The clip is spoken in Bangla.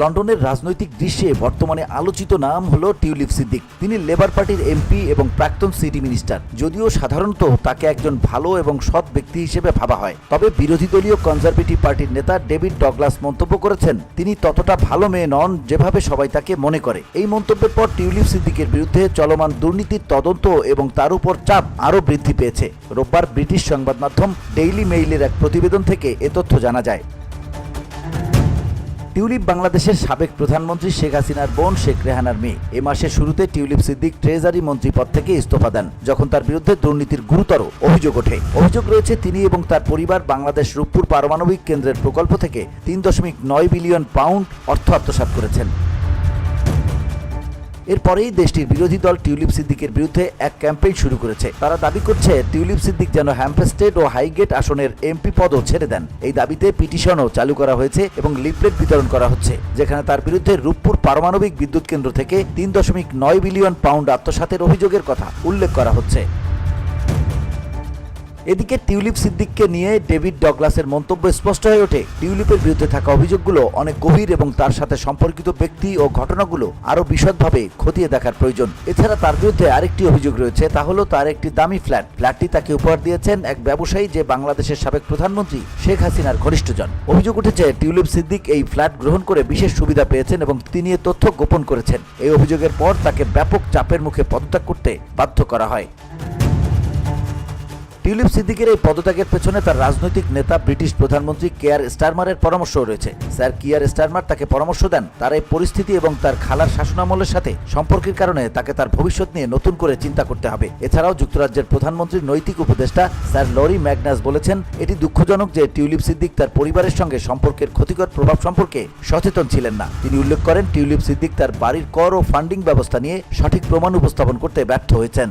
লন্ডনের রাজনৈতিক দৃশ্যে বর্তমানে আলোচিত নাম হলো টিউলিপ সিদ্দিক। তিনি লেবার পার্টির এমপি এবং প্রাক্তন সিটি মিনিস্টার। যদিও সাধারণত তাকে একজন ভালো এবং সৎ ব্যক্তি হিসেবে ভাবা হয়। তবে বিরোধী দলীয় কনজারভেটিভ পার্টির নেতা ডেভিড ডগলাস মন্তব্য করেছেন, তিনি ততটা ভালো মেয়ে নন যেভাবে সবাই তাকে মনে করে। এই মন্তব্যের পর টিউলিপ সিদ্দিকের বিরুদ্ধে চলমান দুর্নীতির তদন্ত এবং তার উপর চাপ আরও বৃদ্ধি পেয়েছে। রোববার ব্রিটিশ সংবাদ মাধ্যম ডেইলি মেইলের এক প্রতিবেদন থেকে এ তথ্য জানা যায়। টিউলিপ বাংলাদেশের সাবেক প্রধানমন্ত্রী শেখ হাসিনার বোন শেখ রেহানার মেয়ে। এ মাসের শুরুতে টিউলিপ সিদ্দিক ট্রেজারি মন্ত্রী পদ থেকে ইস্তফা দেন, যখন তার বিরুদ্ধে দুর্নীতির গুরুতর অভিযোগ ওঠে। অভিযোগ রয়েছে, তিনি এবং তার পরিবার বাংলাদেশ রূপপুর পারমাণবিক কেন্দ্রের প্রকল্প থেকে তিন দশমিক নয় বিলিয়ন পাউন্ড অর্থ আত্মসাত করেছেন। এরপরেই দেশটির বিরোধী দল টিউলিপ সিদ্দিকের বিরুদ্ধে এক ক্যাম্পেইন শুরু করেছে। তারা দাবি করছে, টিউলিপ সিদ্দিক যেন হ্যাম্পেস্টেড ও হাইগেট আসনের এমপি পদও ছেড়ে দেন। এই দাবিতে পিটিশনও চালু করা হয়েছে এবং লিফলেট বিতরণ করা হচ্ছে, যেখানে তার বিরুদ্ধে রূপপুর পারমাণবিক বিদ্যুৎ কেন্দ্র থেকে তিন দশমিক নয় বিলিয়ন পাউন্ড আত্মসাতের অভিযোগের কথা উল্লেখ করা হচ্ছে। এদিকে টিউলিপ সিদ্দিককে নিয়ে ডেভিড ডগলাসের মন্তব্য স্পষ্ট হয়ে ওঠে। টিউলিপের বিরুদ্ধে থাকা অভিযোগগুলো অনেক গভীর এবং তার সাথে সম্পর্কিত ব্যক্তি ও ঘটনাগুলো আরও বিশদভাবে খতিয়ে দেখার প্রয়োজন। এছাড়া তার বিরুদ্ধে আরেকটি অভিযোগ রয়েছে, তা হলো তার একটি দামি ফ্ল্যাট। ফ্ল্যাটটি তাকে উপহার দিয়েছেন এক ব্যবসায়ী যে বাংলাদেশের সাবেক প্রধানমন্ত্রী শেখ হাসিনার ঘনিষ্ঠজন। অভিযোগ উঠেছে, টিউলিপ সিদ্দিক এই ফ্ল্যাট গ্রহণ করে বিশেষ সুবিধা পেয়েছেন এবং তিনি এ তথ্য গোপন করেছেন। এই অভিযোগের পর তাকে ব্যাপক চাপের মুখে পদত্যাগ করতে বাধ্য করা হয়। টিউলিপ সিদ্দিকের এই পদত্যাগের পেছনে তার রাজনৈতিক নেতা, ব্রিটিশ প্রধানমন্ত্রী কেয়ার স্টারমারের পরামর্শ রয়েছে। স্যার কিয়ার স্টারমার তাকে পরামর্শ দেন তার এই পরিস্থিতি এবং তার খালার শাসনামলের সাথে সম্পর্কের কারণে তাকে তার ভবিষ্যৎ নিয়ে নতুন করে চিন্তা করতে হবে। এছাড়াও যুক্তরাজ্যের প্রধানমন্ত্রীর নৈতিক উপদেষ্টা স্যার লরি ম্যাগনাস বলেছেন, এটি দুঃখজনক যে টিউলিপ সিদ্দিক তার পরিবারের সঙ্গে সম্পর্কের ক্ষতিকর প্রভাব সম্পর্কে সচেতন ছিলেন না। তিনি উল্লেখ করেন, টিউলিপ সিদ্দিক তার বাড়ির কর ও ফান্ডিং ব্যবস্থা নিয়ে সঠিক প্রমাণ উপস্থাপন করতে ব্যর্থ হয়েছেন।